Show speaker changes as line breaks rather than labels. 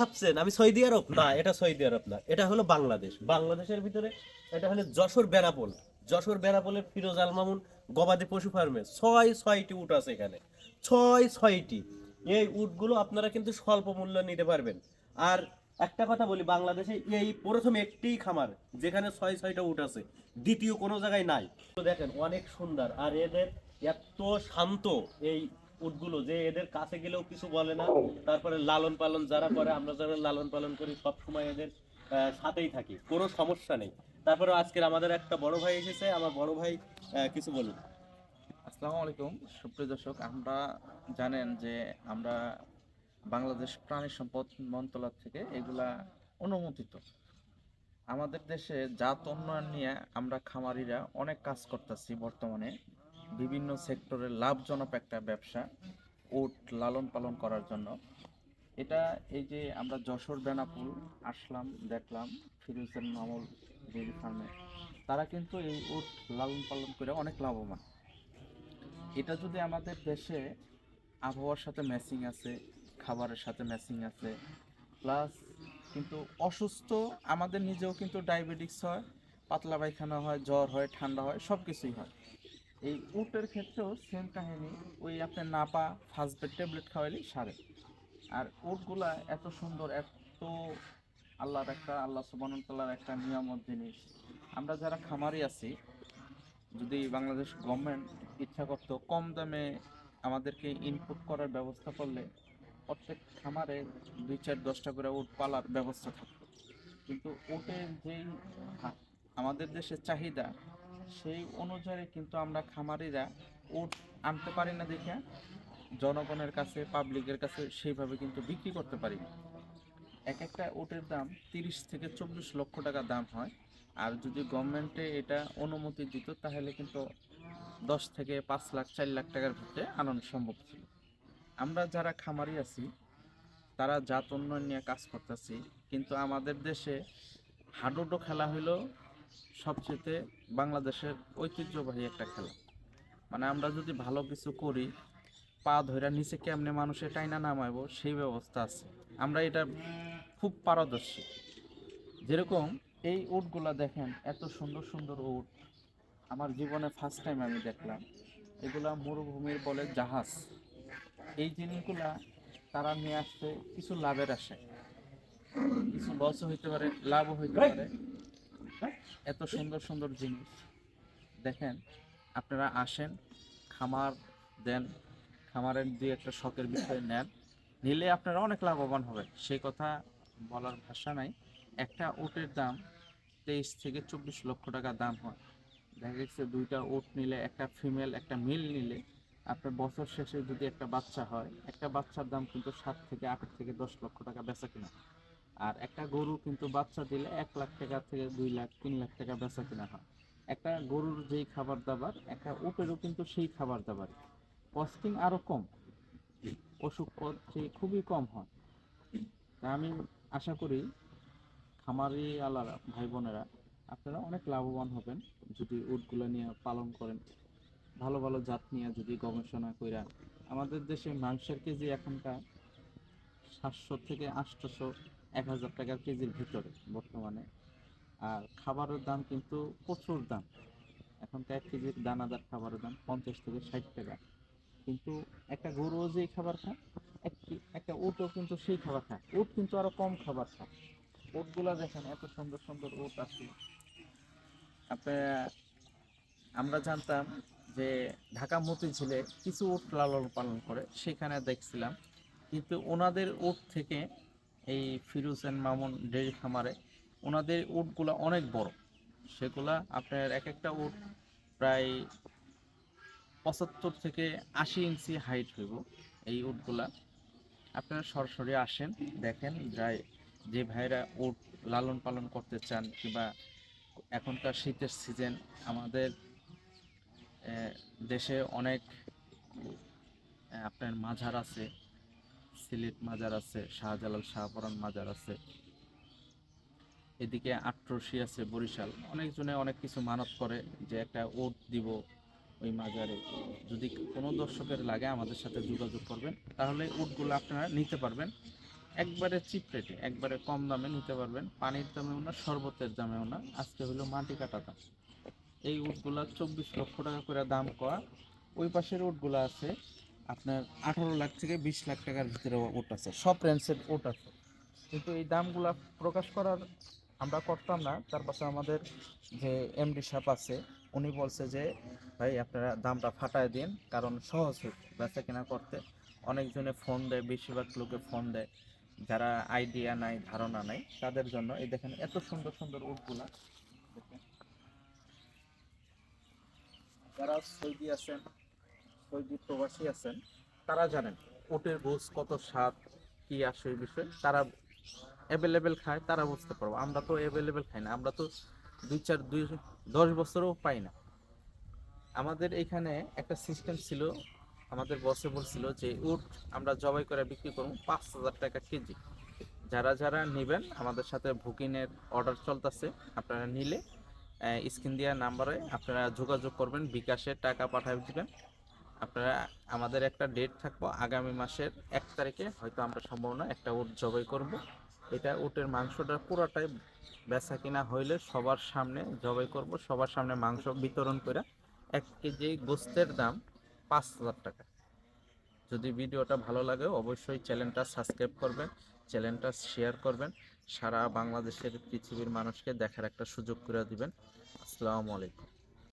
ভাবছেন, আমি সৌদি আরব? না, এটা সৌদি আরব না, এটা হলো বাংলাদেশ। বাংলাদেশের ভিতরে এটা হলো যশোর বেনাপোল। যশোর বেনাপোলের ফিরোজ আল মামুন গবাদি পশু ফার্মে। ছয় ছয়টি উট আছে এখানে। ছয় ছয়টি। এই উটগুলো আপনারা কিন্তু স্বল্প মূল্য নিতে পারবেন। আর একটা কথা বলি, বাংলাদেশে এই প্রথম একটি খামার যেখানে ছয় ছয়টা উট আছে। দ্বিতীয় কোনো জায়গায় নাই। দেখেন, অনেক সুন্দর। আর এদের এত শান্ত, এই উটগুলো, যে এদের কাছে গেলেও কিছু বলে না। তারপরে লালন পালন যারা করে, আমরা যারা লালন পালন করি সব সময় এদের সাথেই থাকি, কোনো সমস্যা নেই। তারপরে আজকের আমাদের একটা বড় ভাই এসেছে, আমার বড় ভাই কিছু বলুন।
আসসালামু আলাইকুম, সুপ্রিয় দর্শক, আমরা জানেন যে আমরা বাংলাদেশ প্রাণী সম্পদ মন্ত্রণালয় থেকে এগুলা অনুমোদিত। আমাদের দেশে জাত উন্নয়ন নিয়ে আমরা খামারিরা অনেক কাজ করতেছি বর্তমানে। বিভিন্ন সেক্টরে লাভজনক একটা ব্যবসা উট লালন পালন করার জন্য। এটা এই যে আমরা যশোর বেনাপুল আসলাম, দেখলাম ফিরোজের মামুল ডেইরি ফার্মে। তারা কিন্তু এই উট লালন পালন করে অনেক লাভবান। এটা যদি আমাদের দেশে আবহাওয়ার সাথে ম্যাচিং আছে, খাবারের সাথে ম্যাচিং আছে প্লাস কিন্তু অসুস্থ, আমাদের নিজেও কিন্তু ডায়াবেটিস হয়, পাতলা পায়খানা হয়, জ্বর হয়, ঠান্ডা হয় সব কিছুই হয়। এই উটের ক্ষেত্রেও সেম কাহিনী, ওই আপনার নাপা ফার্স্ট ট্যাবলেট খাওয়াইলেই সারে। আর উটগুলা এত সুন্দর, এত আল্লাহর একটা, আল্লাহ সুবাহতাল্লাহর একটা নিয়ামত জিনিস। আমরা যারা খামারি আছি, যদি বাংলাদেশ গভর্নমেন্ট ইচ্ছা করতো কম দামে আমাদেরকে ইনপুট করার ব্যবস্থা করলে প্রত্যেক খামারে দুই চার দশটা করে উট পালার ব্যবস্থা থাকতো। কিন্তু উটের যেই আমাদের দেশের চাহিদা সেই অনুযায়ী কিন্তু আমরা খামারিরা উট আনতে পারি না দেখে, জনগণের কাছে পাবলিকের কাছে সেইভাবে কিন্তু বিক্রি করতে পারি না। এক একটা উটের দাম তিরিশ থেকে চব্বিশ লক্ষ টাকা দাম হয়। আর যদি গভর্নমেন্টে এটা অনুমতি দিত, তাহলে কিন্তু দশ থেকে পাঁচ লাখ, চার লাখ টাকার ভিতরে আনানো সম্ভব ছিল। আমরা যারা খামারি আছি, তারা জাত উন্নয়ন নিয়ে কাজ করতেছি। কিন্তু আমাদের দেশে হাডুডো খেলা হলো সবচেয়ে বাংলাদেশের ঐতিহ্যবাহী একটা খেলা। মানে আমরা যদি ভালো কিছু করি, পা ধইরা নিচে কেমনে মানুষে টাইনা নামাইবো, সেই ব্যবস্থা আছে। আমরা এটা খুব পারদর্শী। যেরকম এই উটগুলা দেখেন, এত সুন্দর সুন্দর উট। আমার জীবনে ফার্স্ট টাইম আমি দেখলাম। এগুলা মরুভূমির বলে জাহাজ। এই জিনিসগুলা তারা নিয়ে আসতে কিছু লাভের আসে কিছু লসও হইতে পারে, লাভও হইতে পারে। এত সুন্দর সুন্দর জিনিস। দেখেন, আপনারা আসেন, খামার দেন, খামারের দিয়ে একটা শখের বিষয় নেন। নিলে আপনারা অনেক লাভবান হবেন। সেই কথা বলার ভাষা নাই। একটা উটের দাম তেইশ থেকে চব্বিশ লক্ষ টাকা দাম হয়। দেখা গেছে দুইটা উট নিলে, একটা ফিমেল, একটা মিল নিলে, আপনার বছর শেষে যদি একটা বাচ্চা হয়, একটা বাচ্চার দাম কিন্তু সাত থেকে আট থেকে দশ লক্ষ টাকা বেচা কিনা। আর একটা গরু কিন্তু বাচ্চা দিলে এক লাখ টাকা থেকে দুই লাখ, তিন লাখ টাকা বেচা কিনা হয়। একটা গরুর যেই খাবার দাবার, একটা উটেরও কিন্তু সেই খাবার দাবার। কস্টিং আরও কম যে খুবই কম হয়। তা আমি আশা করি খামারি আলারা, ভাই বোনেরা, আপনারা অনেক লাভবান হবেন যদি উটগুলো নিয়ে পালন করেন। ভালো ভালো জাত নিয়ে যদি গবেষণা কইরা। আমাদের দেশে মাংসের কেজি এখনকার সাতশো থেকে আটশোশো এক হাজার টাকার কেজির ভিতরে বর্তমানে। আর খাবারের দাম কিন্তু প্রচুর দাম। এখন তো এক কেজির দানাদার খাবারের দাম পঞ্চাশ থেকে ষাট টাকা। কিন্তু একটা গরুও যেই খাবার খায়, এক কি- একটা উটও কিন্তু সেই খাবার খায়। উট কিন্তু আরও কম খাবার খায়। উটগুলা দেখেন এত সুন্দর সুন্দর উট আছে। আপনার আমরা জানতাম যে ঢাকা মতিঝিলে কিছু উট লালন পালন করে, সেখানে দেখছিলাম। কিন্তু ওনাদের উট থেকে এই ফিরোজ অ্যান্ড মামুন ডেয়ারি খামারে, ওনাদের উটগুলা অনেক বড়। সেগুলা আপনার এক একটা উট প্রায় পঁচাত্তর থেকে আশি ইঞ্চি হাইট হইব এই উটগুলা। আপনারা সরাসরি আসেন, দেখেন যাই, যে ভাইরা উট লালন পালন করতে চান কিংবা এখনকার শীতের সিজন আমাদের দেশে অনেক আপনার মাঝার আছে। সিলেট মাজার আছে, শাহজালাল শাহপরান মাজার আছে। এদিকে আট্রসি আছে বরিশাল। অনেকজনে অনেক কিছু মানত করে যে একটা ওট দিব ওই মাজারে। যদি কোনো দর্শকের লাগে আমাদের সাথে যোগাযোগ করবেন, তাহলে উটগুলো আপনারা নিতে পারবেন। একবারে চিপ রেটে, একবারে কম দামে নিতে পারবেন। পানির দামেও না, শরবতের দামেও না। আজকে হলো মাটি কাটা দাম। এই উটগুলা চব্বিশ লক্ষ টাকা করে দাম করা ওই পাশের উটগুলা আছে আপনার আঠারো লাখ থেকে বিশ লাখ টাকার ভিতরে উট আছে। সব রেঞ্জের উট আছে। কিন্তু এই দামগুলা প্রকাশ করার আমরা করতাম না। তার পাশে আমাদের যে এমডি সাপ আছে, উনি বলছে যে, ভাই, আপনারা দামটা ফাটায় দিন, কারণ সহজ হচ্ছে বেচা কেনা করতে। অনেকজনে ফোন দেয়, বেশিরভাগ লোকে ফোন দেয়, যারা আইডিয়া নাই, ধারণা নাই, তাদের জন্য। এই দেখেন, এত সুন্দর সুন্দর উটগুলা। যারা সৌদি আছেন সৌদি প্রবাসী আছেন, তারা জানেন উটের গোস কত স্বাদ, কি আসে এই বিষয়ে। তারা অ্যাভেলেবেল খায়, তারা বুঝতে পারব। আমরা তো অ্যাভেলেবেল খাই না, আমরা তো দুই চার, দুই দশ বছরও পাই না। আমাদের এখানে একটা সিস্টেম ছিল, আমাদের বসে বলছিল যে উট আমরা জবাই করে বিক্রি করব পাঁচ হাজার টাকা কেজি। যারা যারা নেবেন, আমাদের সাথে বুকিংয়ের অর্ডার চলতেছে, আপনারা নিলে স্ক্রিন দেওয়া নাম্বারে আপনারা যোগাযোগ করবেন, বিকাশে টাকা পাঠিয়ে দিবেন। আপনারা আমাদের একটা ডেট থাকব, আগামী মাসের এক তারিখে। হয়তো আমরা সম্ভাবনা একটা উট জবাই করব। এটা উটের মাংসটা পুরোটাই বেচা কিনা হইলে সবার সামনে জবাই করব, সবার সামনে মাংস বিতরণ করে। এক কেজি গোস্তের দাম পাঁচ হাজার টাকা। যদি ভিডিওটা ভালো লাগে, অবশ্যই চ্যানেলটা সাবস্ক্রাইব করবেন, চ্যানেলটা শেয়ার করবেন। সারা বাংলাদেশের পৃথিবীর মানুষকে দেখার একটা সুযোগ করে দিবেন। আসসালামু আলাইকুম।